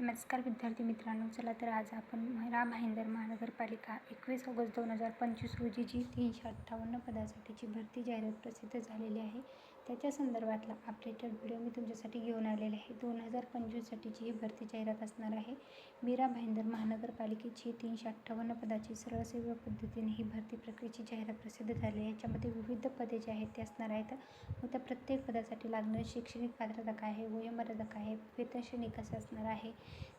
नमस्कार विद्यार्थी मित्रांनो चला तर आज आपण राम भाईंदर महानगरपालिका एकवीस ऑगस्ट दोन हजार पंचवीस रोजी जी तीनशे अठ्ठावन्न पदासाठीची भरती जाहिरात प्रसिद्ध झालेली आहे. त्याच्या संदर्भातला अपडेटेड व्हिडिओ मी तुमच्यासाठी घेऊन आलेले आहे. दोन हजार पंचवीससाठीची ही भरती जाहिरात असणार आहे. मीरा भाईंदर महानगरपालिकेची तीनशे अठ्ठावन्न पदाची सरळसेवा पद्धतीने ही भरती प्रक्रियेची जाहिरात प्रसिद्ध झाली आहे. याच्यामध्ये विविध पदे जे आहेत ते असणार आहेत. व त्या प्रत्येक पदासाठी लागणारी शैक्षणिक पात्रता काय आहे? वयोमर्यादा काय आहे? वेतन श्रेणी कसं असणार आहे?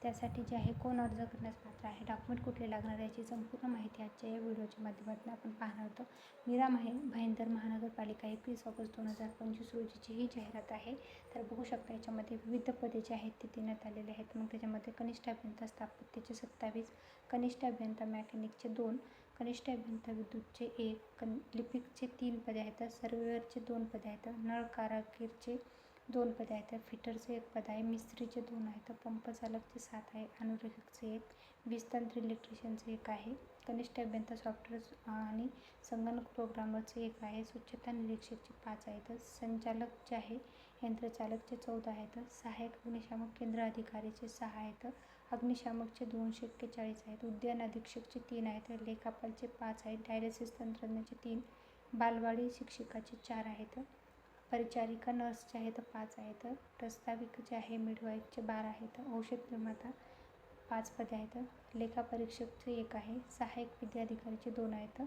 त्यासाठी जे आहे कोण अर्ज करण्यास पात्र आहे? डॉक्युमेंट कुठले लागणार याची संपूर्ण माहिती आजच्या या व्हिडिओच्या माध्यमातून आपण पाहणार आहोत. मीरा माहे भाईंदर महानगरपालिका एकवीस ऑगस्ट दोन हजार पंचवीस रोजीची ही जाहिरात आहे. तर बघू शकता याच्यामध्ये विविध पदे जे आहेत ते देण्यात आलेले आहेत. मग त्याच्यामध्ये कनिष्ठ अभियंता स्थापत्याचे सत्तावीस कनिष्ठ अभियंता मॅकॅनिकचे दोन कनिष्ठ अभियंता विद्युतचे एक कन लिपिकचे तीन पदे आहेत. सर्वेअरचे दोन पदे आहेत. नळ कारागीरचे दोन पदे आहेत. फिटरचे एक पद आहे मिस्त्रीचे दोन आहेत. पंप चालकचे सात आहे अनुरेखकचे एक वीजतंत्र इलेक्ट्रिशियनचे एक आहे. कनिष्ठ अभियंता सॉफ्टवेअर आणि संगणक प्रोग्रामरचे एक आहे. स्वच्छता निरीक्षकचे पाच आहेत. संचालक जे आहे यंत्रचालकचे चौदा आहेत. सहाय्यक अग्निशामक केंद्र अधिकारीचे सहा आहेत. अग्निशामकचे दोनशे एक्केचाळीस आहेत. उद्यान अधीक्षकचे तीन आहेत. लेखापालचे पाच आहेत. डायलिसिस तंत्रज्ञाचे तीन बालवाडी शिक्षिकाचे चार आहेत. परिचारिका नर्स ज्या आहेत पाच आहेत. प्रस्ताविक जे आहे मिडवाईफचे बारा आहेत. औषध निर्माता पाच पदे आहेत. लेखापरीक्षकचे एक आहे. सहाय्यक विद्याधिकारीचे दोन आहेत.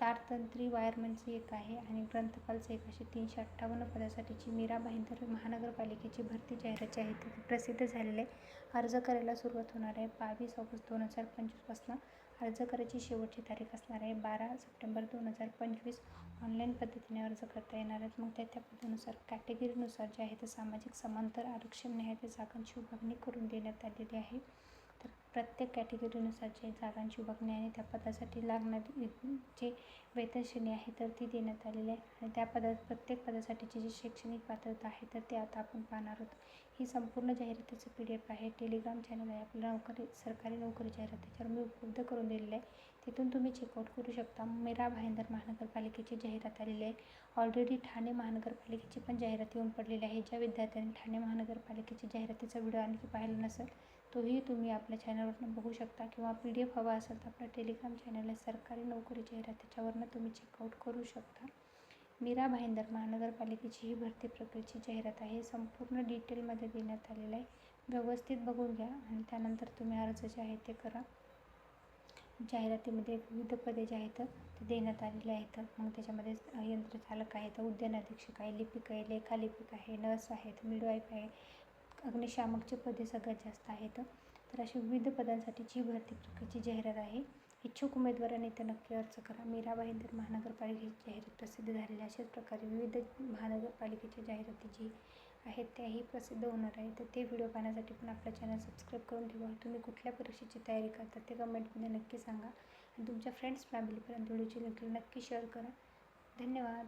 तारतंत्री वायरमनचं एक आहे आणि ग्रंथपालचं एक तीनशे अठ्ठावन्न पदासाठीची मीरा भाईंदर महानगरपालिकेची भरती जाहिरात जी आहे ती प्रसिद्ध झालेली आहे अर्ज करायला सुरुवात होणार आहे. बावीस ऑगस्ट दोन हजार पंचवीसपासून अर्ज करायची शेवटची तारीख असणार आहे. बारा सप्टेंबर दोन हजार पंचवीस ऑनलाईन पद्धतीने अर्ज करता येणार आहेत. मग त्या त्या पदानुसार कॅटेगरीनुसार जे आहे ते सामाजिक समांतर आरक्षण न्याय ते जागांची विभागणी करून देण्यात आलेली आहे. तर प्रत्येक कॅटेगरीनुसार जे जागांची विभागणी आणि त्या पदासाठी लागणारी जे वेतन श्रेणी आहे तर ती देण्यात आलेली आहे. आणि त्या पदा प्रत्येक पदासाठीची जी शैक्षणिक पात्रता आहे तर ते आता आपण पाहणार आहोत. ही संपूर्ण जाहिरातीचं पी डी एफ आहे. टेलिग्राम चॅनल आहे. आपल्याला नोकरी सरकारी नोकरी जाहिरात त्याच्यावर मी उपलब्ध करून दिलेलं आहे. तिथून तुम्ही चेकआउट करू शकता. मेरा भाईंदर महानगरपालिकेची जाहिरात आलेली आहे. ऑलरेडी ठाणे महानगरपालिकेची पण जाहिरात येऊन पडलेली आहे. ज्या विद्यार्थ्यांनी ठाणे महानगरपालिकेची जाहिरातीचा व्हिडिओ आणखी पाहिला नसेल तोही तुम्ही आपल्या चॅनल चॅनलवरनं बघू शकता किंवा पी डी एफ हवा असेल तर आपलं टेलिग्राम चॅनल आहे सरकारी नोकरी जाहिरात त्याच्यावरनं तुम्ही चेकआउट करू शकता. मीरा भाईंदर महानगरपालिकेची ही भरती प्रक्रियेची जाहिरात आहे. संपूर्ण डिटेलमध्ये देण्यात आलेलं आहे. व्यवस्थित बघून घ्या आणि त्यानंतर तुम्ही अर्ज जे आहे ते करा. जाहिरातीमध्ये विविध पदे जे आहेत ते देण्यात आलेले आहेत. मग त्याच्यामध्ये यंत्रचालक आहेत उद्यान अधीक्षक आहे लिपिक आहे लेखालिपिक आहे नर्स आहेत मिडवाईफ आहे. अग्निशामकचे पदे सगळ्यात जास्त आहेत. तर अशी विविध पदांसाठीची भरती प्रक्रियेची जाहिरात आहे इच्छुक उमेदवारांनी ते नक्की अर्ज करा. मीरा तर महानगरपालिकेची जाहिरात प्रसिद्ध झालेली अशाच प्रकारे विविध महानगरपालिकेच्या जाहिराती जी आहेत त्याही प्रसिद्ध होणार आहे. तर ते व्हिडिओ पाहण्यासाठी पण आपला चॅनल सबस्क्राईब करून ठेवा. तुम्ही कुठल्या परीक्षेची तयारी करता ते कमेंटमध्ये नक्की सांगा. आणि तुमच्या फ्रेंड्स फॅमिलीपर्यंत व्हिडिओची लिंक नक्की शेअर करा. धन्यवाद.